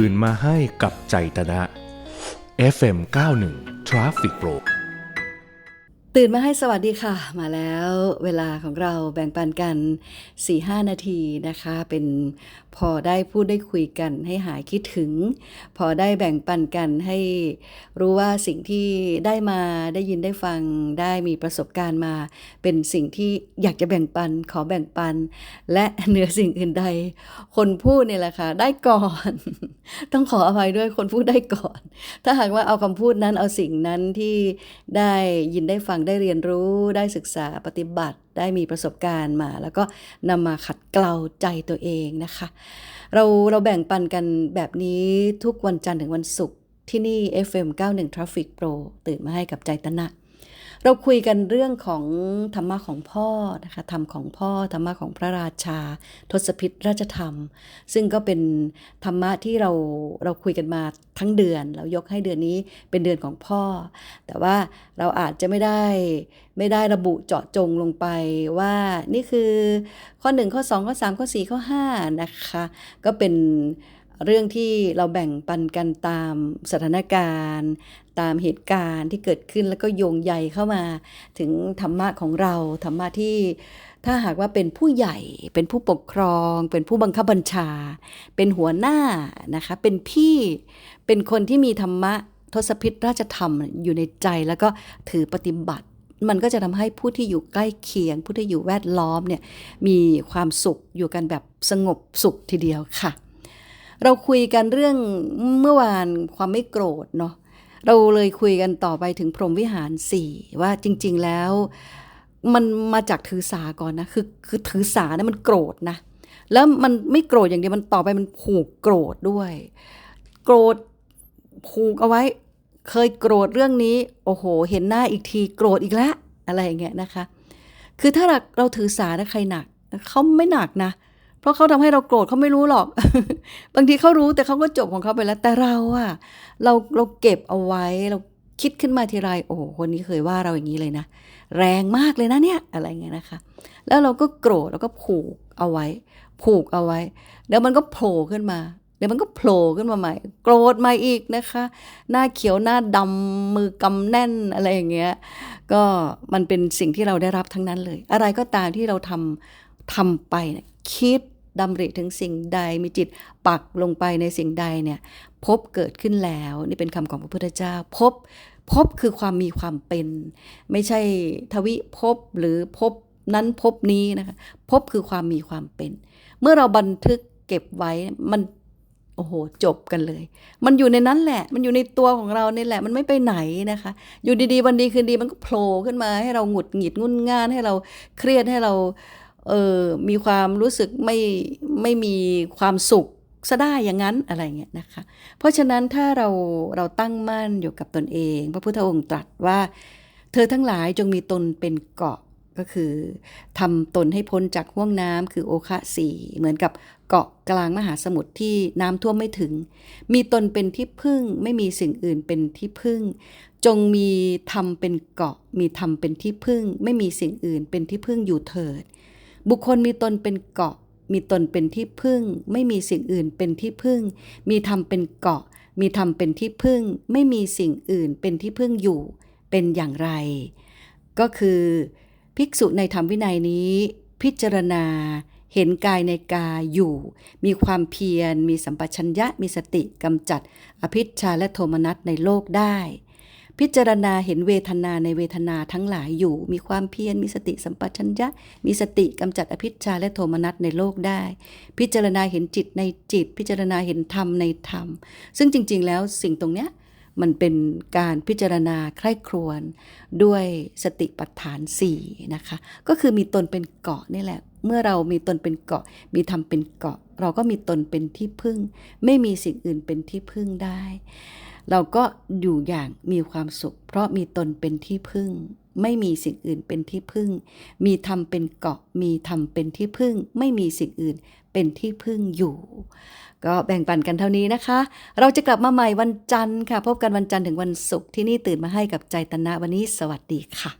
ตื่นมาให้กับใจตนะ FM 91 Traffic Pro ตื่นมาให้สวัสดีค่ะ มาแล้วเวลาของเราแบ่งปันกัน 4-5 นาทีนะคะ เป็นพอได้พูดได้คุยกันให้หายคิดถึง พอได้แบ่งปันกันให้รู้ว่าสิ่งที่ได้มาได้ยินได้ฟังได้มีประสบการณ์มา เป็นสิ่งที่อยากจะแบ่งปันขอแบ่งปัน และเหนือสิ่งอื่นใด คนพูดเนี่ยแหละค่ะได้ก่อน ต้องขออภัยด้วยคนพูดได้ก่อน ถ้าหากว่าเอาคำพูดนั้นเอาสิ่งนั้นที่ได้ยินได้ฟังได้เรียนรู้ได้ศึกษาปฏิบัติ ได้มีประสบการณ์มา แล้วก็นำมาขัดเกลาใจตัวเองนะคะ เราเราแบ่งปันกันแบบนี้ทุกวันจันทร์ถึงวันศุกร์ที่นี่ FM 91 Traffic Pro ตื่นมาให้กับใจตนะ เราคุยกันเรื่องของธรรมะของพ่อนะคะธรรมของพ่อธรรมะของพระราชา ทศพิธราชธรรม ซึ่งก็เป็นธรรมะที่เราเราคุยกันมาทั้งเดือน เรายกให้เดือนนี้เป็นเดือนของพ่อ แต่ว่าเราอาจจะไม่ได้ไม่ได้ระบุเจาะจงลงไปว่านี่คือข้อ 1 ข้อ 2 ข้อ 3 ข้อ 4 ข้อ 5 นะคะ ก็เป็น เรื่องที่เราแบ่งปันกันตามสถานการณ์ ตามเหตุการณ์ที่เกิดขึ้นแล้วก็โยงใยเข้ามาถึงธรรมะของเราธรรมะที่ถ้าหากว่าเป็นผู้ใหญ่เป็นผู้ปกครอง เป็นผู้บังคับบัญชา เป็นหัวหน้านะคะเป็นพี่เป็นคนที่มีธรรมะทศพิธราชธรรมอยู่ในใจแล้วก็ถือปฏิบัติ มันก็จะทำให้ผู้ที่อยู่ใกล้เคียง ผู้ที่อยู่แวดล้อมเนี่ยมีความสุขอยู่กันแบบสงบสุขทีเดียวค่ะ เราคุยกันเรื่องเมื่อวานความไม่โกรธเนาะเราเลยคุยกันต่อไปถึงพรหมวิหารสี่ว่าจริง ๆแล้ว มันมาจากถือสาก่อนนะคือคือถือสาเนี่ยมันโกรธนะแล้วมันไม่โกรธอย่างเดียวมันต่อไปมันผูกโกรธด้วย โกรธผูกเอาไว้ เคยโกรธเรื่องนี้ โอ้โห เห็นหน้าอีกทีโกรธอีกแล้วอะไรอย่างเงี้ยนะคะ คือถ้าเราถือสานะใครหนักเขาไม่หนักนะเเพราะเขาทำให้เราโกรธเขาไม่รู้หรอก บางทีเขารู้แต่เขาก็จบของเขาไปแล้ว แต่เราอะเราเราเก็บเอาไว้เราคิดขึ้นมาทีไรโอ้โหคนนี้เคยว่าเราอย่างนี้เลยนะ แรงมากเลยนะเนี่ยอะไรเงี้ยนะคะ แล้วเราก็โกรธแล้วก็ผูกเอาไว้ ผูกเอาไว้แล้วมันก็โผล่ขึ้นมา เดี๋ยวมันก็โผล่ขึ้นมาใหม่ โกรธมาอีกนะคะ หน้าเขียวหน้าดำมือกำแน่นอะไรอย่างเงี้ยก็มันเป็นสิ่งที่เราได้รับทั้งนั้นเลย อะไรก็ตามที่เราทำทำไปเนี่ย คิดดำริถึงสิ่งใดมีจิตปักลงไปในสิ่งใดเนี่ยพบเกิดขึ้นแล้วนี่เป็นคำของพระพุทธเจ้า พบพบคือความมีความเป็น ไม่ใช่ทวิภพหรือภพนั้นภพนี้นะคะพบคือความมีความเป็น เมื่อเราบันทึกเก็บไว้มันโอ้โหจบกันเลย มันอยู่ในนั้นแหละ มันอยู่ในตัวของเราเนี่ยแหละ มันไม่ไปไหนนะคะ อยู่ดีๆวันดีคืนดีมันก็โผล่ขึ้นมาให้เราหงุดหงิดงุนง่านให้เราเครียดให้เรา เออมีความรู้สึกไม่ไม่มีความสุขซะได้อย่างนั้นอะไรเงี้ยนะคะ เพราะฉะนั้นถ้าเราเราตั้งมั่นอยู่กับตนเอง พระพุทธองค์ตรัสว่า เธอทั้งหลายจงมีตนเป็นเกาะก็คือทำตนให้พ้นจากห่วงน้ำคือโอคะสีเหมือนกับเกาะกลางมหาสมุทรที่น้ำท่วมไม่ถึง มีตนเป็นที่พึ่งไม่มีสิ่งอื่นเป็นที่พึ่ง จงมีธรรมเป็นเกาะ มีธรรมเป็นที่พึ่ง ไม่มีสิ่งอื่นเป็นที่พึ่งอยู่เถิด บุคคลมีตนเป็นเกาะ มีตนเป็นที่พึ่ง ไม่มีสิ่งอื่นเป็นที่พึ่ง มีธรรมเป็นเกาะ มีธรรมเป็นที่พึ่ง ไม่มีสิ่งอื่นเป็นที่พึ่งอยู่ เป็นอย่างไร ก็คือ ภิกษุในธรรมวินัยนี้ พิจารณา เห็นกายในกายอยู่ มีความเพียร มีสัมปชัญญะ มีสติกำจัด อภิชาและโทมนัสในโลกได้ พิจารณาเห็นเวทนาในเวทนาทั้งหลายอยู่ มีความเพียรมีสติสัมปชัญญะ มีสติกำจัดอภิชาและโทมนัสในโลกได้ พิจารณาเห็นจิตในจิต พิจารณาเห็นธรรมในธรรม ซึ่งจริง ๆ แล้วสิ่งตรงเนี้ยมันเป็นการพิจารณาใคร่ครวญด้วยสติปัฏฐานสี่นะคะ ก็คือมีตนเป็นเกาะนี่แหละ เมื่อเรามีตนเป็นเกาะ มีธรรมเป็นเกาะ เราก็มีตนเป็นที่พึ่ง ไม่มีสิ่งอื่นเป็นที่พึ่งได้ เราก็อยู่อย่างมีความสุข เพราะมีตนเป็นที่พึ่ง ไม่มีสิ่งอื่นเป็นที่พึ่ง มีธรรมเป็นเกาะ มีธรรมเป็นที่พึ่ง ไม่มีสิ่งอื่นเป็นที่พึ่งอยู่ ก็แบ่งปันกันเท่านี้นะคะ เราจะกลับมาใหม่วันจันทร์ค่ะ พบกันวันจันทร์ถึงวันศุกร์ที่นี่ตื่นมาให้กับใจตนะวันนี้สวัสดีค่ะ